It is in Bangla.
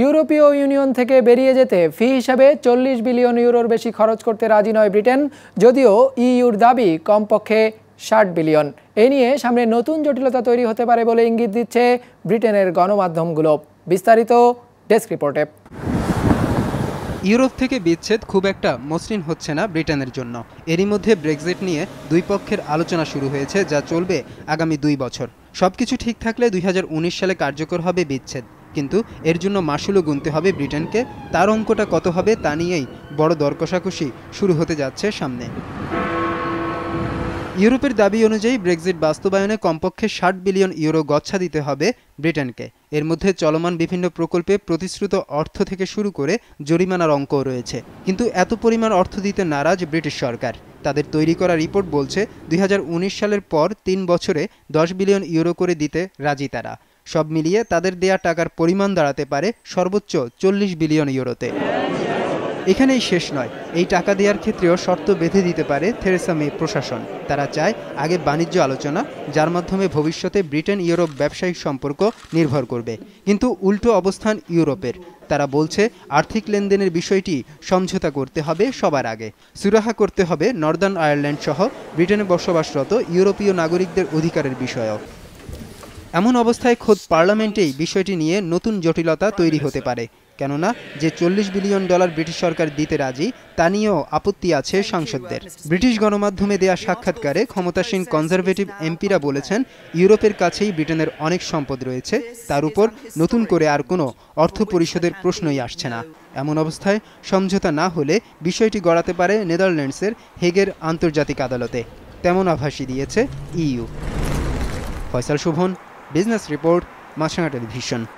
ইউরোপীয় ইউনিয়ন থেকে বেরিয়ে যেতে ফি হিসাবে চল্লিশ বিলিয়ন ইউরোর বেশি খরচ করতে রাজি নয় ব্রিটেন, যদিও ইইউর দাবি কমপক্ষে ষাট বিলিয়ন। এ নিয়ে সামনে নতুন জটিলতা তৈরি হতে পারে বলে ইঙ্গিত দিচ্ছে ব্রিটেনের গণমাধ্যমগুলো। বিস্তারিত ডেস্ক রিপোর্টে। ইউরোপ থেকে বিচ্ছেদ খুব একটা মসৃণ হচ্ছে না ব্রিটেনের জন্য। এরই মধ্যে ব্রেক্সিট নিয়ে দুই পক্ষের আলোচনা শুরু হয়েছে, যা চলবে আগামী দুই বছর। সবকিছু ঠিক থাকলে দুই হাজার উনিশ সালে কার্যকর হবে বিচ্ছেদ। কিন্তু এর জন্য মাসুলও গুনতে হবে ব্রিটেনকে। তার অঙ্কটা কত হবে তা নিয়েই বড় দর কষাকষি শুরু হতে যাচ্ছে সামনে। ইউরোপের দাবি অনুযায়ী ব্রেক্সিট বাস্তবায়নে কমপক্ষে ষাট বিলিয়ন ইউরো গচ্ছা দিতে হবে ব্রিটেনকে। এর মধ্যে চলমান বিভিন্ন প্রকল্পে প্রতিশ্রুত অর্থ থেকে শুরু করে জরিমানার অঙ্কও রয়েছে। কিন্তু এত পরিমাণ অর্থ দিতে নারাজ ব্রিটিশ সরকার। তাদের তৈরি করা রিপোর্ট বলছে, দুই হাজার উনিশ সালের পর তিন বছরে দশ বিলিয়ন ইউরো করে দিতে রাজি তারা। সব মিলিয়ে তাদের দেয়া টাকার পরিমাণ দাঁড়াতে পারে সর্বোচ্চ চল্লিশ বিলিয়ন ইউরোতে। এখানেই শেষ নয়, এই টাকা দেওয়ার ক্ষেত্রেও শর্ত বেঁধে দিতে পারে থেরেসা মে প্রশাসন। তারা চায় আগে বাণিজ্য আলোচনা, যার মাধ্যমে ভবিষ্যতে ব্রিটেন ইউরোপ ব্যবসায়িক সম্পর্ক নির্ভর করবে। কিন্তু উল্টো অবস্থান ইউরোপের। তারা বলছে, আর্থিক লেনদেনের বিষয়টি সমঝোতা করতে হবে সবার আগে। সুরাহা করতে হবে নর্দার্ন আয়ারল্যান্ড সহ ব্রিটেনে বসবাসরত ইউরোপীয় নাগরিকদের অধিকারের বিষয়ও এমন অবস্থায় খোদ পার্লামেন্টেই বিষয়টি নিয়ে নতুন জটিলতা তৈরি হতে পারে। কেননা, যে চল্লিশ বিলিয়ন ডলার ব্রিটিশ সরকার দিতে রাজি, তা নিয়েও আপত্তি আছে সাংসদদের। ব্রিটিশ গণমাধ্যমে দেয়া সাক্ষাৎকারে ক্ষমতাসীন কনজারভেটিভ এমপিরা বলেছেন, ইউরোপের কাছেই ব্রিটেনের অনেক সম্পদ রয়েছে, তার উপর নতুন করে আর কোনো অর্থ পরিষদের প্রশ্নই আসছে না। এমন অবস্থায় সমঝোতা না হলে বিষয়টি গড়াতে পারে নেদারল্যান্ডসের হেগের আন্তর্জাতিক আদালতে। তেমন আভাসই দিয়েছে EU. Faisal Shovon business report Maasranga television